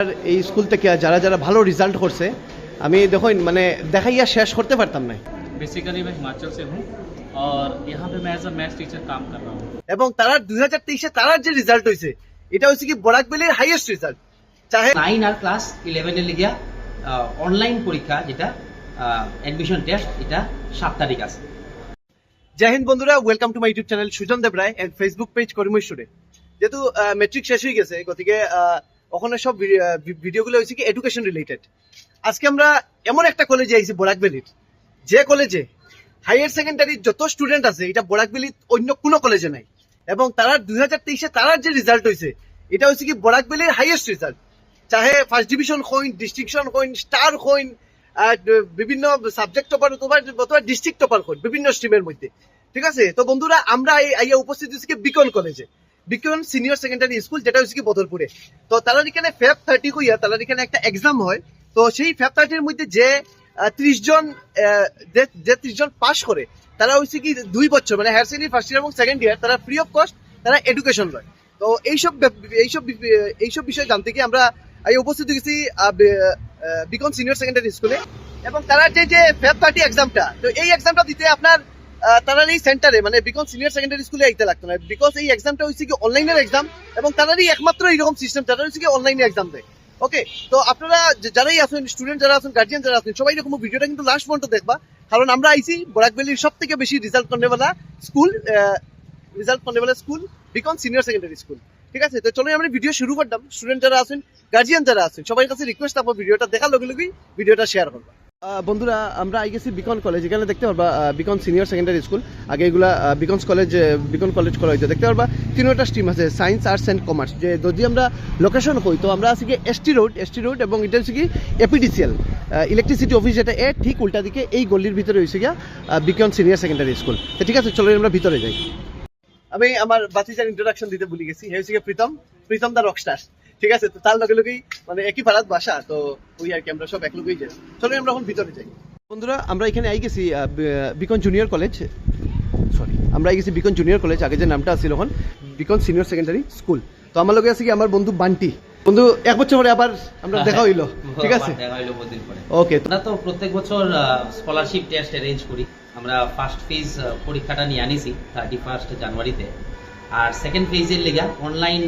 আর এই স্কুল থেকে যারা যারা ভালো রেজাল্ট করছে আমি দেখুন মানে দেখাইয়া শেষ করতে পারতাম না बेसिकली मैं हिमाचल से हूँ और यहाँ पे मैं एज अ मैथ्स टीचर काम कर रहा हूँ এবং তারা দুই হাজার তেইশে তারার যে রেজাল্ট হয়েছে এটা হচ্ছে কি বরাকবেলির হাইয়েস্ট রেজাল্ট চাহে নাইন আর ক্লাস ইলেভেনে লিগিয়া অনলাইন পরীক্ষা যেটা অ্যাডমিশন টেস্ট এটা সাত তারিখ আছে জয় হিন্দ বন্ধুরা welcome to my YouTube channel Sujan Deb Roy and Facebook page করিমই student যেহেতু মেট্রিক শেষ হয়ে গেছে গতিকে আহ, ওখানে সব ভিডিওগুলো হয়েছে কি এডুকেশন রিলেটেড আজকে আমরা এমন একটা কলেজে আইছি, বরাকবেলির। যে কলেজে হায়ার সেকেন্ডারি যত স্টুডেন্ট আছে, এটা বরাকবেলির অন্য কোনো কলেজে নাই। এবং তারা দুই হাজার তেইশে তারার যে রেজাল্ট হয়েছে, এটা হচ্ছে কি বরাকবেলির হাইয়েস্ট রেজাল্ট চাহে ফার্স্ট ডিভিশন হইন ডিস্ট্রিকশন হইন স্টার হইন বিভিন্ন সাবজেক্ট টপার অথবা অথবা ডিস্ট্রিক্ট টপার হইন বিভিন্ন স্ট্রিমের মধ্যে। ঠিক আছে? তো বন্ধুরা, আমরা আইয়া উপস্থিত হচ্ছি কি বিকন কলেজে বিকন সিনিয়র সেকেন্ডারি স্কুল যেটা হচ্ছে কি বদলপুরে তো তারা এখানে ফেব থার্টি হইয়া তারা এখানে একটা এক্সাম হয়। তো সেই ফেব থার্টির মধ্যে যে ত্রিশ জন যে- ত্রিশ জন পাস করে, তারা হচ্ছে কি দুই বছর মানে হায়ার সেকেন্ডারি ফার্স্ট ইয়ার এবং সেকেন্ড ইয়ার তারা ফ্রি অফ কস্ট তারা এডুকেশন লয়। তো এইসব এইসব এইসব বিষয় জানতে কি আমরা এই উপস্থিত হয়েছি বিকম সিনিয়র সেকেন্ডারি স্কুলে এবং তারা যে যে ফেব থার্টি এক্সামটা তো এই এক্সামটা দিতে আপনার আহ, তারা এই সেন্টারে মানে বিকন সিনিয়র সেকেন্ডারি স্কুলে আইতে লাগতো না। বিকজ এই এক্সামটা হচ্ছে কি অনলাইনের এক্সাম এবং তারারই একমাত্র এইরকম সিস্টেম তারা হচ্ছে কি অনলাইনে এক্সাম দেয়। ওকে তো আপনারা যারাই আছেন স্টুডেন্ট যারা আছেন গার্জিয়ান যারা আছেন সবাই এরকম ভিডিওটা কিন্তু লাস্ট পর্যন্ত দেখবা। কারণ আমরা আইছি বরাকবেলির সব থেকে বেশি রেজাল্ট করনেওয়ালা school result করনেওয়ালা school Beacon senior secondary school ঠিক আছে? তো চলো আমরা ভিডিও শুরু করতাম। স্টুডেন্ট যারা আছেন গার্জিয়ান যারা আছেন সবাই কাছে রিকোয়েস্ট থাকব ভিডিওটা দেখার লগে লগেই ভিডিওটা শেয়ার করবা। বন্ধুরা, আমরা আই গেছি বিকন কলেজ এখানে দেখতে পারবা বিকন সিনিয়র সেকেন্ডারি স্কুল আগে এগুলা বিকন কলেজ বিকন কলেজ করা হইতো। দেখতে পারবা তিনটা স্ট্রিম আছে সায়েন্স আর্টস অ্যান্ড কমার্স যে যদি আমরা লোকেশন কই, তো আমরা আছি কি এসটি রোড এসটি রোড এবং এটা হচ্ছে কি এপিডিসিএল ইলেকট্রিসিটি অফিস যেটা, এ ঠিক উল্টা দিকে এই গলির ভিতরে হয়েছে গিয়া বিকন সিনিয়র সেকেন্ডারি স্কুল তো ঠিক আছে, চলো আমরা ভিতরে যাই। আমি আমার বাচ্চার ইন্ট্রোডাকশন দিতে ভুলে গেছি। হে হচ্ছে প্রীতম। প্রীতম দা রকস্টার ঠিক আছে তো তার লগে লগেই মানে একই পাড়াত বাসা তো ওই আর কি আমরা সব এক লগেই যাই। চলো আমরা এখন ভিতরে যাই। বন্ধুরা আমরা এখানে আই গেছি বিকন জুনিয়র কলেজ সরি আমরা আই গেছি বিকন জুনিয়র কলেজ আগে যে নামটা ছিল এখন বিকন সিনিয়র সেকেন্ডারি স্কুল তো আমার লগে আছে কি আমার বন্ধু বান্টি। বন্ধু এক বছর পরে আবার আমরা দেখা হইল ঠিক আছে? দেখা হইল বহুদিন পরে। ওকে আমরা তো প্রত্যেক বছর স্কলারশিপ টেস্ট অ্যারেঞ্জ করি। আমরা ফার্স্ট ফেজ পরীক্ষাটা নিয়ে আনিছি থার্টি ফার্স্ট জানুয়ারিতে আর সেকেন্ড ফেজের লেগা অনলাইন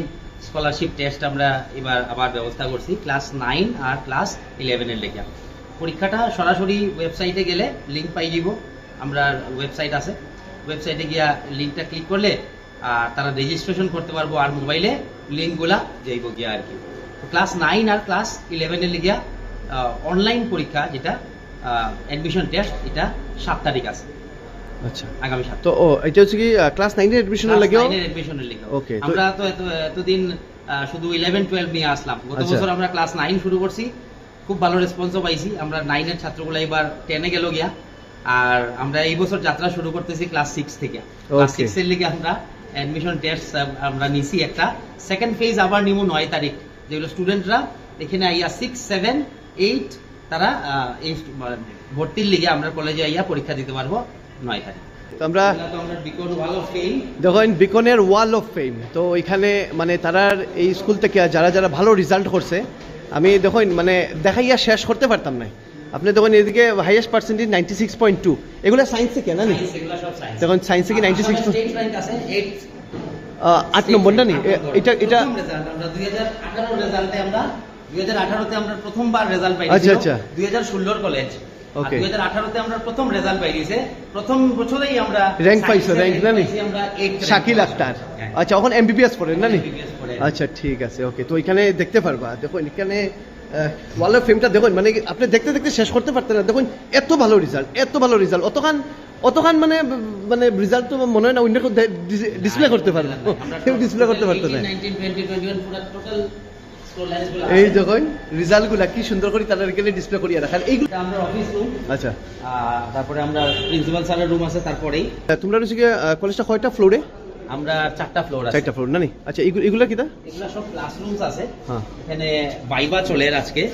স্কলারশিপ টেস্ট আমরা এবার আবার ব্যবস্থা করছি ক্লাস নাইন আর ক্লাস ইলেভেনের লেগা পরীক্ষাটা সরাসরি ওয়েবসাইটে গেলে লিঙ্ক পাই দিব, আমরা ওয়েবসাইট আছে। ওয়েবসাইটে গিয়া লিঙ্কটা ক্লিক করলে, আর তারা রেজিস্ট্রেশন করতে পারব আর মোবাইলে লিঙ্কগুলা যাইব গিয়া আর কি। ক্লাস নাইন আর ক্লাস ইলেভেনের লিগিয়া অনলাইন পরীক্ষা যেটা অ্যাডমিশন টেস্ট এটা সাত তারিখ আছে। আচ্ছা। আগামী সাত। তো ও এটা হচ্ছে কি ক্লাস নাইনের এডমিশনের লাগেও? এডমিশনের লিগে Okay, তো- আমরা তো এত- এতদিন শুধু ইলেভেন টুয়েলভ নিয়ে আসলাম। গত আচ্ছা। বছর আমরা ক্লাস নাইন শুরু করছি। খুব ভালো রেসপন্সও পাইছি। আমরা নাইনের ছাত্রগুলো এবার টেনে গেল গিয়া। আর আমরা এই বছর যাত্রা শুরু করতেছি ক্লাস সিক্স থেকে। Class Okay. এর লিগে আমরা অ্যাডমিশন টেস্ট আমরা নিছি একটা। সেকেন্ড ফেজ আবার নিব তারিখ। যেগুলো স্টুডেন্টরা এখানে আইয়া সিক্স সেভেন এইট তারা আহ, এই মানে ভর্তির লিগে আমরা কলেজে আইয়া পরীক্ষা দিতে পারব। নয় আমরা দেখেন বিকনের ওয়াল অফ ফেম তো ওইখানে মানে তারার এই স্কুল থেকে যারা যারা ভালো রেজাল্ট করছে আমি দেখেন মানে দেখাইয়া শেষ করতে পারতাম না আপনি দেখুন এদিকে highest percentage ninety six point two এগুলো সায়েন্সে কেন না নি? দেখুন সায়েন্সে কি নাইনটি সিক্স স্টেট র্যাঙ্ক আছে 8 আট নম্বর না? নি এটা এটা আমরা 2018 রেজাল্টে আমরা 2018 তে আমরা প্রথমবার রেজাল্ট পাইছি আচ্ছা, আচ্ছা। 2016 কলেজ Okay. 2018 তে আমরা প্রথম রেজাল্ট পাইছে। প্রথম বছরেই আমরা Rank পাইছো, rank না নি? পাইছি আমরা 8 শাকিল আক্তার। আচ্ছা এখন এমবিবিএস পড়েন না নি? আচ্ছা ঠিক আছে ওকে তো এখানে দেখতে পারবা দেখুন এখানে ওয়াল অফ ফেমটা দেখুন মানে আপনি দেখতে দেখতে শেষ করতে পারতেন না। দেখুন এত ভালো রেজাল্ট এত ভালো রেজাল্ট অতখান অতখান মানে মানে রেজাল্ট তো মনে হয় না অন্য ডিসপ্লে করতে পারবে। ডিসপ্লে করতে পারতো না। 19 20 21 পুরো টোটাল স্কোর লাইনসগুলো এই দেখুন রেজাল্টগুলা কি সুন্দর করে তাদের এখানে ডিসপ্লে করিয়া রাখার এইগুলো আমরা অফিস রুম আচ্ছা। তারপরে আমরা প্রিন্সিপাল স্যারের রুম আছে তারপরেই। তোমরা হচ্ছে কি কলেজটা কয়টা ফ্লোরে আমরা চারটা ফ্লোর আছে। চারটা ফ্লোর না আচ্ছা এগুলো এগুলো কি তা? এগুলা সব ক্লাসরুমস আছে। হ্যাঁ। এখানে ভাইবা চলে আজকে.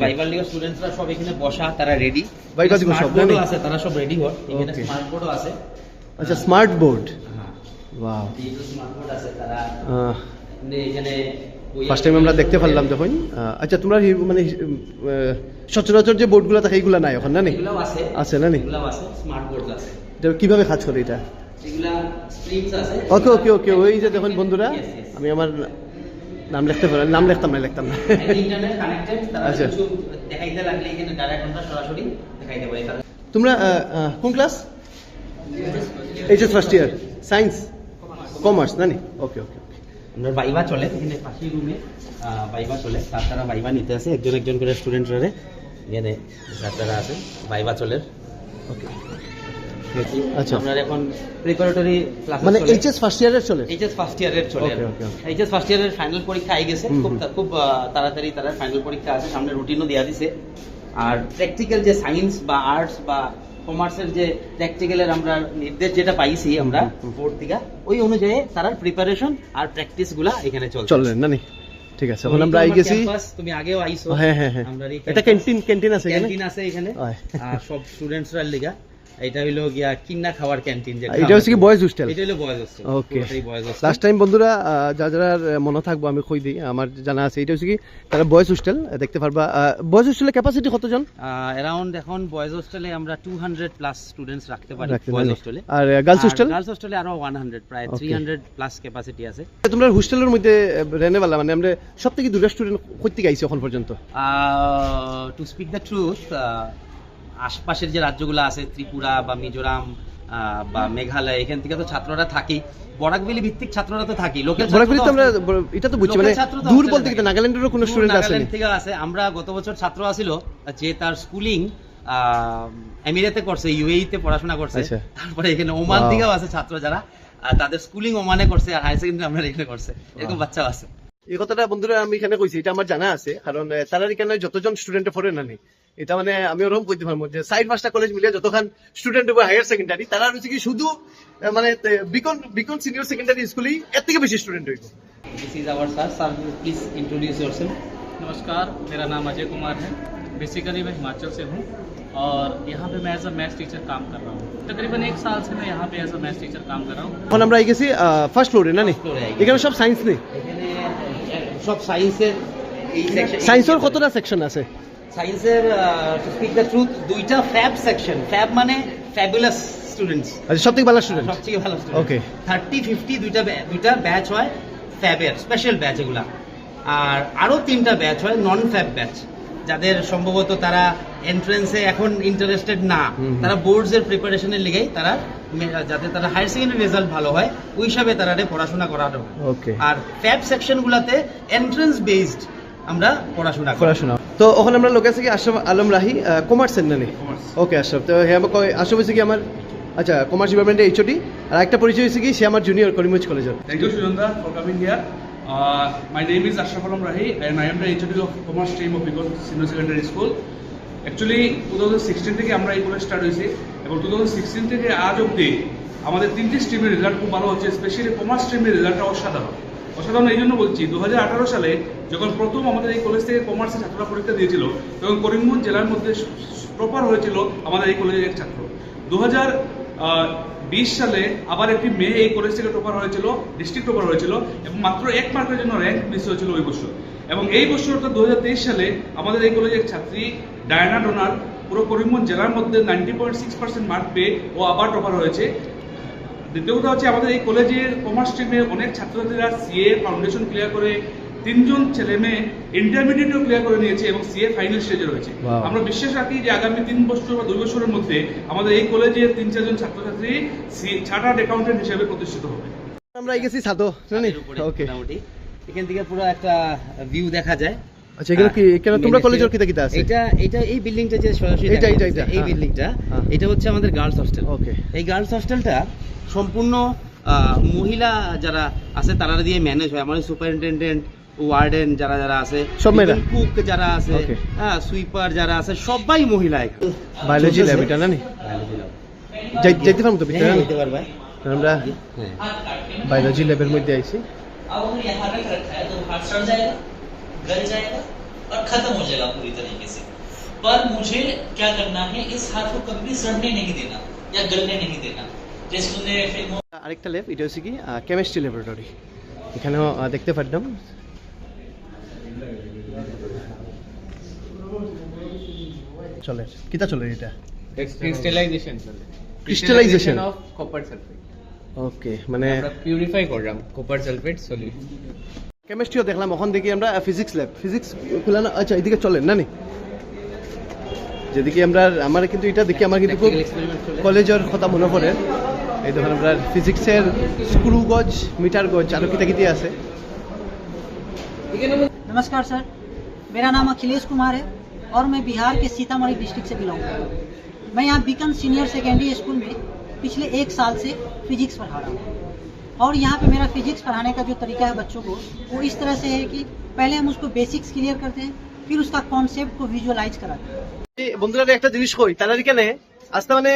ভাইবার লিগে স্টুডেন্টসরা সব এখানে বসা তারা রেডি ভাইবা দিবো সব, আছে তারা সব রেডি হন। এখানে স্মার্ট বোর্ডও আছে। আচ্ছা স্মার্ট বোর্ড হ্যাঁ। ওয়াও এই স্মার্ট বোর্ড আছে তারা এখানে- ফার্স্ট টাইম আমরা দেখতে পারলাম যখন আচ্ছা তোমরা মানে সচরাচর যে বোর্ডগুলো থাকে এইগুলো নাই এখন না নি? আছে। না নি? কীভাবে কাজ করে এটা? ওকে ওকে ওকে ওই যে দেখুন বন্ধুরা. আমি আমার নাম লিখতে পারি নাম লিখতাম না লিখতাম না। আচ্ছা। দেখাইতে লাগলে এখানে সরাসরি দেখাইতে পারি। তোমরা কোন class HS first year science commerce না নি? ওকে ওকে আমরা বাইবা চলে এখানে পাশেই রুমে বাইবা চলে তার তারা বাইবা নিতে আছে একজন একজন করে স্টুডেন্টরা এখানে যারা আছে বাইবা চলে। ওকে আচ্ছা। আচ্ছা। এখন প্রিপারেটরি ক্লাস মানে এইচএস ফার্স্ট ইয়ারের চলে? এইচএস ফার্স্ট ইয়ারের চলে। Okay, okay, okay. HS first ইয়ারের ফাইনাল পরীক্ষা আই গেছে খুব তাড়াতাড়ি তারা ফাইনাল পরীক্ষা আছে সামনে রুটিনও দেওয়া দিছে। আর প্র্যাকটিক্যাল যে সায়েন্স বা আর্টস বা কমার্সের যে প্র্যাকটিক্যালের আমরা নির্দেশ যেটা পাইছি আমরা। বোর্ড থেকে ওই অনুযায়ী তারা প্রিপারেশন আর প্র্যাকটিসগুলা এখানে চলছে। চলে না ঠিক আছে এখন আমরা আই গেছি। তুমি আগেও আইছো। হ্যাঁ হ্যাঁ হ্যাঁ। আমরা এটা ক্যান্টিন ক্যান্টিন আছে এখানে? ক্যান্টিন আছে এখানে। আর সব স্টুডেন্টসরা লিগা। এটা হইল গিয়া কিন্না খাওয়ার ক্যান্টিন যেটা এটা হচ্ছে কি বয়েজ হোস্টেল এটা হলো boys hostel okay last time বন্ধুরা যা যারা মনে থাকব আমি কই দিই আমার জানা আছে এটা হচ্ছে কি তারা বয়েজ হোস্টেল দেখতে পারবা বয়েজ হোস্টেলের ক্যাপাসিটি কতজন? অ্যারাউন্ড এখন বয়েজ হোস্টেলে আমরা 200 প্লাস স্টুডেন্টস রাখতে পারি বয়েজ হোস্টেলে আর গার্লস হোস্টেল গার্লস হোস্টেলে আরও 100 প্রায় Okay. 300 প্লাস ক্যাপাসিটি আছে। তোমরা হোস্টেলের মধ্যে রেনে বেলা মানে আমরা সব থেকে দূরের স্টুডেন্ট কই থেকে আইছি এখন পর্যন্ত? টু স্পিক দ্য ট্রুথ আশপাশের যে রাজ্যগুলো আছে ত্রিপুরা বা মিজোরাম বা মেঘালয় এখান থেকে তো ছাত্ররা থাকেই। বরাকবেলি ভিত্তিক ছাত্ররা তো থাকি লোকাল বরাকবিলি তো আমরা এটা তো বুঝছি মানে দূর বলতে। কি নাগাল্যান্ডেরও কোনো স্টুডেন্ট আছে নাগাল্যান্ড থেকে আছে আমরা গত বছর ছাত্র আছিল যে তার স্কুলিং এমিরেতে করছে ইউএই তে পড়াশোনা করছে। আচ্ছা। তারপরে এখানে ওমান থেকেও আছে ছাত্র যারা। আর তাদের স্কুলিং ওমানে করছে আর হাই সেকেন্ডারি আমরা এখানে করছে। এরকম. বাচ্চাও আছে। এই কথাটা বন্ধুরা আমি এখানে কইছি এটা আমার জানা আছে। কারণ তারার এখানে যতজন স্টুডেন্ট পড়ে না নি এটা মানে আমি ওরকম কইতে পারবো যে সাইড পাঁচটা কলেজ মিলিয়ে যতখান স্টুডেন্ট হবে হায়ার সেকেন্ডারি তারা হচ্ছে কি শুধু আহ, মানে বিকন বিকন সিনিয়র সেকেন্ডারি স্কুলেই এর থেকে বেশি স্টুডেন্ট হইব this is our sir sir please introduce yourself नमस्कार मेरा नाम अजय कुमार है बेसिकली मैं हिमाचल से हूँ और यहाँ पे मैं एज अ मैथ्स टीचर काम कर रहा हूँ तकरीबन एक साल से मैं यहाँ पे एज अ मैथ्स टीचर काम कर रहा हूँ এখন আমরা আই গেছি ফার্স্ট ফ্লোরে না নি First floor এ আই গেছি। এখানে সব সায়েন্স নেই এখানে সব সায়েন্সের এই সেকশন সায়েন্সের কতটা সেকশন আছে সায়েন্সের টু স্পিক দ্য ট্রুথ দুইটা ফ্যাব সেকশন ফ্যাব মানে ফ্যাবুলাস স্টুডেন্টস আচ্ছা সব থেকে ভালো স্টুডেন্ট সবথেকে ভালো Okay. থার্টি ফিফটি দুইটা দুইটা ব্যাচ হয় ফ্যাবের স্পেশাল ব্যাচ এগুলা। আর আরও তিনটা ব্যাচ হয় নন ফ্যাব ব্যাচ যাদের সম্ভবত তারা এন্ট্রেন্সে এখন ইন্টারেস্টেড না। তারা বোর্ডস এর প্রিপারেশনের লেগেই তারা যাতে তারা হায়ার সেকেন্ডারি রেজাল্ট ভালো হয় ওই হিসাবে তারা পড়াশোনা করানো। ওকে আর ফ্যাব সেকশন গুলাতে এন্ট্রেন্স বেসড আমরা পড়াশোনা পড়াশোনা। তো ওখানে আমরা লোক আছে কি আশরাফ আলম রাহি কমার্সের না নি ওকে আশরাফ। তো হ্যাঁ আশরাফ হয়েছে কি আমার? আচ্ছা কমার্স ডিপার্টমেন্টের এইচওডি আর একটা পরিচয় হয়েছে কি সে আমার জুনিয়র করিমগঞ্জ কলেজের you, Shujanda, for coming here. Uh, my name is Ashraf Alam Rahi, and I am the HOD of Commerce Stream of Bicol Senior Secondary actually two thousand sixteen থেকে আমরা এই কলেজ স্টার্ট হয়েছি এবং two thousand sixteen থেকে আজ অবধি আমাদের তিনটি স্ট্রিমের রেজাল্ট খুব ভালো হচ্ছে স্পেশালি কমার্স স্ট্রিমের রেজাল্টটা অসাধারণ। অসাধারণ এই জন্য বলছি, দুহাজার আঠারো সালে যখন প্রথম আমাদের এই কলেজ থেকে কমার্সের ছাত্ররা পরীক্ষা দিয়েছিল, তখন করিমগঞ্জ জেলার মধ্যে প্রপার হয়েছিল আমাদের এই কলেজের এক ছাত্র। দু বিশ সালে আবার একটি মেয়ে এই কলেজ থেকে টপার হয়েছিল ডিস্ট্রিক্ট টপার হয়েছিল এবং মাত্র এক মার্কের জন্য র্যাঙ্ক মিস হয়েছিল ওই বছর। এবং এই বছর অর্থাৎ দু হাজার তেইশ সালে আমাদের এই কলেজের ছাত্রী, ডায়না ডোনার, পুরো করিমগঞ্জ জেলার মধ্যে ninety point six percent mark পেয়ে ও আবার টপার হয়েছে। দ্বিতীয় কথা হচ্ছে আমাদের এই কলেজের কমার্স স্ট্রিমে অনেক ছাত্রছাত্রীরা সিএ ফাউন্ডেশন ক্লিয়ার করে তিনজন ছেলে মেয়ে ইন্টারমিডিয়েটও ক্লিয়ার করে নিয়েছে এবং সিএ ফাইনাল স্টেজে রয়েছে। আমরা বিশ্বাস রাখি যে আগামী তিন বছর বা দুই বছরের মধ্যে আমাদের এই কলেজের তিন চারজন ছাত্রছাত্রী চার্টার্ড অ্যাকাউন্টেন্ট হিসেবে প্রতিষ্ঠিত হবে। আমরা গেছি সাদো ওকে মোটামুটি। এখান থেকে পুরো একটা ভিউ দেখা যায়। আচ্ছা এখানে কি এখানে তোমরা কলেজের কিতা কিতা আছে? এটা এটা এই বিল্ডিংটা যে সরাসরি এইটা, যাচ্ছে, এইটা, এই হ্যাঁ। বিল্ডিংটা হ্যাঁ। এটা হচ্ছে আমাদের গার্লস হোস্টেল ওকে এই গার্লস হোস্টেলটা সম্পূর্ণ মহিলা যারা আছে তারা দিয়ে ম্যানেজ হয়। আমাদের সুপারিনটেন্ডেন্ট ওয়ার্ডেন যারা যারা আছে সব মেয়েরা? কুক যারা আছে হ্যাঁ সুইপার যারা আছে সবাই মহিলা এখানে বায়োলজি ল্যাব এটা না নি? যাই- যাইতে পারব তো ভিতরে হ্যাঁ? যেতে পারবে। আমরা হ্যাঁ। বায়োলজি ল্যাবের মধ্যে আইছি। गल जाएगा और खत्म हो जाएगा पूरी तरीके से पर मुझे क्या करना है इस हाथ को कभी सड़ने नहीं देना या गलने नहीं देना जैसे तुमने फ़िल्मों আরেকটা ল্যাব এটা হচ্ছে কি কেমিস্ট্রি ল্যাবরেটরি এখানেও দেখতে পারলাম চলে কিটা চলে এটা ক্রিস্টালাইজেশন চলে crystallization of copper sulphate okay মানে আমরা পিউরিফাই করলাম কপার সালফেট সলিউট কেমিস্ট্রিও দেখলাম ওখান দেখি আমরা ফিজিক্স ল্যাব ফিজিক্স খুলানো আচ্ছা এদিকে চলেন না নি যেদিকে আমরা আমার কিন্তু এটা দেখি আমার কিন্তু খুব কলেজের কথা মনে পড়ে এই দেখুন আমরা ফিজিক্সের স্ক্রু গজ মিটার গজ আরো কিতা কিতি আছে नमस्कार सर मेरा नाम अखिलेश कुमार है और मैं बिहार के सीतामढ़ी डिस्ट्रिक्ट से बिलोंग करता हूँ मैं यहाँ बीकन सीनियर सेकेंडरी स्कूल में पिछले एक साल से फिजिक्स पढ़ा रहा हूँ और यहाँ पे मेरा फिजिक्स पढ़ाने का जो तरीका है बच्चों को वो इस तरह से है कि पहले हम उसको बेसिक्स क्लियर करते हैं फिर उसका कॉन्सेप्ट को विजुअलाइज कराते हैं এই বন্ধুরা একটা জিনিস কই তারা এখানে আস্তে মানে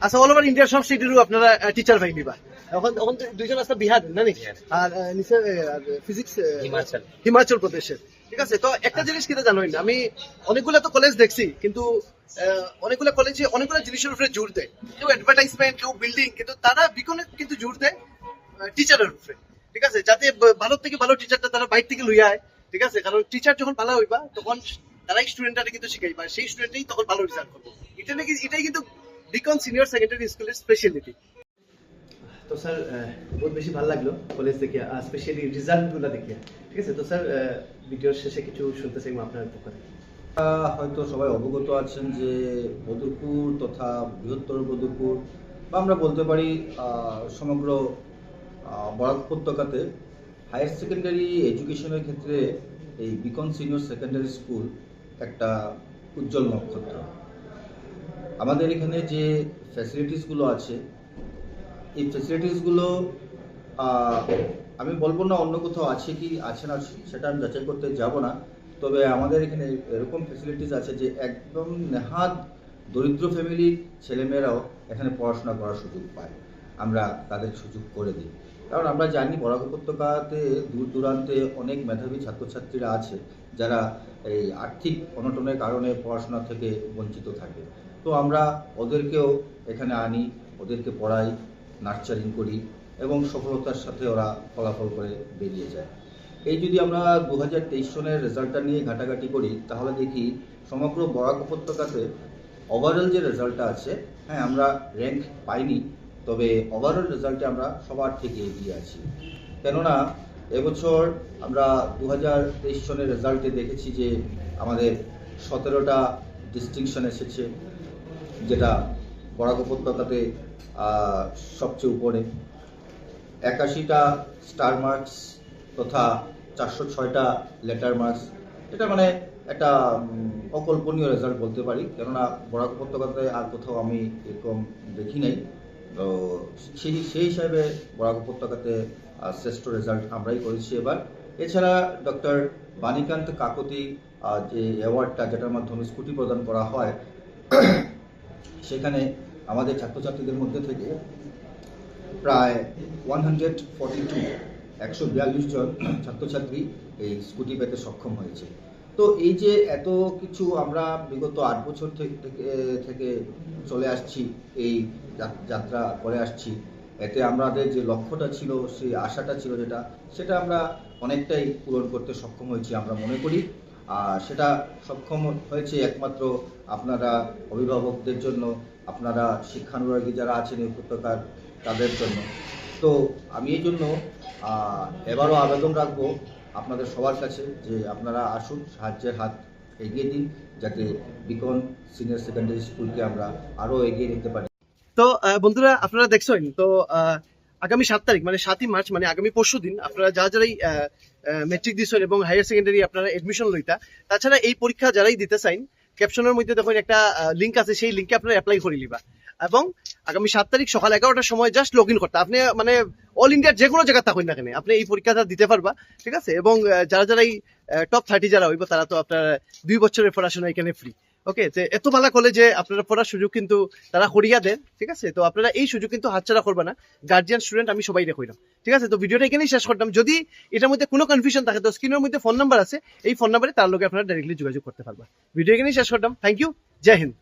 আচ্ছা অল ওভার ইন্ডিয়ার সব সিটিরও আপনারা টিচার পাই নিবা এখন এখন তো দুইজন আছে বিহার না নি আর আহ, নিচে ফিজিক্স হিমাচল হিমাচল প্রদেশের ঠিক আছে তো একটা জিনিস কিনা জানোই না আমি অনেকগুলো তো কলেজ দেখছি কিন্তু আহ, অনেকগুলো কলেজে অনেকগুলো জিনিসের উপরে জোর দেয় কেউ অ্যাডভার্টাইজমেন্ট কেউ বিল্ডিং কিন্তু তারা বিকনে কিন্তু জোর দেয় টিচারের উপরে ঠিক আছে? যাতে ভালো থেকে ভালো টিচারটা তারা বাইর থেকে লইয়া আয় ঠিক আছে? কারণ টিচার যখন ভালো হইবা তখন তারাই স্টুডেন্টরা কিন্তু শিখাইবা সেই স্টুডেন্টই তখন ভালো রেজাল্ট করব। এটা নাকি এটাই কিন্তু বিকন সিনিয়র সেকেন্ডারি স্কুলের স্পেশালিটি তো স্যার বহুত বেশি ভালো লাগল কলেজ দেখে স্পেশালি রেজাল্টগুলো দেখে ঠিক আছে? তো স্যার ভিডিওর শেষে কিছু শুনতে চাইব আপনার পক্ষ থেকে। আহ, হয়তো সবাই অবগত আছেন যে বদরপুর তথা বৃহত্তর বদরপুর বা আমরা বলতে পারি আহ, সমগ্র বরাক উপত্যকাতে হায়ার সেকেন্ডারি এডুকেশনের ক্ষেত্রে এই বিকন সিনিয়র সেকেন্ডারি স্কুল একটা উজ্জ্বল নক্ষত্র। আমাদের এখানে যে ফ্যাসিলিটিসগুলো আছে, এই ফ্যাসিলিটিসগুলো আমি বলব না অন্য কোথাও আছে কি, আছে না সেটা আমি যাচাই করতে যাব না, তবে আমাদের এখানে এরকম ফ্যাসিলিটিস আছে যে একদম নেহাত দরিদ্র ফ্যামিলির ছেলেমেয়েরাও এখানে পড়াশোনা করার সুযোগ পায়। আমরা তাদের সুযোগ করে দিই। কারণ আমরা জানি বরাক উপত্যকাতে দূর দূরান্তে অনেক মেধাবী ছাত্রছাত্রীরা আছে যারা এই আর্থিক অনটনের কারণে পড়াশোনা থেকে বঞ্চিত থাকে। তো আমরা ওদেরকেও এখানে আনি, ওদেরকে পড়াই, নার্চারিং করি এবং সফলতার সাথে ওরা ফলাফল করে বেরিয়ে যায়। এই যদি আমরা দু হাজার তেইশ সনের রেজাল্টটা নিয়ে ঘাটাঘাটি করি, তাহলে দেখি সমগ্র বরাক উপত্যকাতে ওভারঅল যে রেজাল্টটা আছে হ্যাঁ আমরা র্যাঙ্ক পাইনি তবে ওভারঅল রেজাল্টে আমরা সবার থেকে এগিয়ে আছি। কেননা, এবছর আমরা দু হাজার তেইশ সনের রেজাল্টে দেখেছি যে আমাদের সতেরোটা ডিস্টিংশন এসেছে, যেটা বরাক উপত্যকাতে সবচেয়ে উপরে। একাশিটা স্টার মার্কস তথা চারশো ছয়টা লেটার মার্কস এটা মানে একটা অকল্পনীয় রেজাল্ট বলতে পারি। কেননা, বরাক উপত্যকাতে আর কোথাও আমি এরকম দেখি নাই। তো সেই সেই হিসাবে বরাক উপত্যকাতে শ্রেষ্ঠ রেজাল্ট আমরাই করেছি এবার। এছাড়া ডক্টর বাণীকান্ত কাকতি যে অ্যাওয়ার্ডটা যেটার মাধ্যমে স্কুটি প্রদান করা হয়, সেখানে আমাদের ছাত্রছাত্রীদের মধ্যে থেকে প্রায় ওয়ান হান্ড্রেড ফর্টি টু একশো বিয়াল্লিশ জন ছাত্রছাত্রী এই স্কুটি পেতে সক্ষম হয়েছে। তো এই যে এত কিছু আমরা বিগত আট বছর থেকে, থেকে- চলে আসছি, এই যাত্রা করে আসছি, এতে আমাদের যে লক্ষ্যটা ছিল, সেই আশাটা ছিল যেটা, সেটা আমরা অনেকটাই পূরণ করতে সক্ষম হয়েছি আমরা মনে করি। আর সেটা সক্ষম হয়েছে একমাত্র আপনারা অভিভাবকদের জন্য, আপনারা শিক্ষানুরাগী যারা আছেন এই উপত্যকার, তাদের জন্য। তো আমি এই জন্য এবারও আবেদন রাখব আপনাদের সবার কাছে যে আপনারা আসুন, সাহায্যের হাত এগিয়ে দিন, যাতে বিকন সিনিয়র সেকেন্ডারি স্কুলকে আমরা আরও এগিয়ে নিতে পারি। তো বন্ধুরা, আপনারা দেখছেন, তো আগামী সাত তারিখ মানে সাতই মার্চ মানে আগামী পরশু দিন আপনারা যা যারাই মেট্রিক দিচ্ছেন এবং হায়ার সেকেন্ডারি আপনারা এডমিশন লইতা, তাছাড়া এই পরীক্ষা যারাই দিতে চাইন ক্যাপশনের মধ্যে দেখুন একটা লিঙ্ক আছে, সেই লিঙ্কে আপনারা অ্যাপ্লাই করে নিবা। এবং আগামী সাত তারিখ সকাল এগারোটার সময় জাস্ট লগ ইন করতে। আপনি মানে অল ইন্ডিয়ার যে কোনো জায়গা থাকুন না কেন। আপনি এই পরীক্ষাটা দিতে পারবা, ঠিক আছে? এবং যারা যারা এই টপ থার্টি যারা হইব, তারা তো আপনার দুই বছরের পড়াশোনা এখানে ফ্রি ওকে যে এত ভালো কলেজে আপনারা পড়ার সুযোগ কিন্তু তারা করিয়া দেন, ঠিক আছে? তো আপনারা এই সুযোগ কিন্তু হাতছাড়া করবে না। গার্জিয়ান স্টুডেন্ট আমি সবাই রেখইলাম ঠিক আছে? তো ভিডিওটা এখানেই শেষ করতাম। যদি এটার মধ্যে কোনো কনফিউশন থাকে, তো স্ক্রিনের মধ্যে ফোন নাম্বার আছে। এই ফোন নাম্বারে তার লোকে আপনারা ডাইরেক্টলি যোগাযোগ করতে পারবা। ভিডিও এখানেই শেষ করতাম। থ্যাংক ইউ জয় হিন্দ।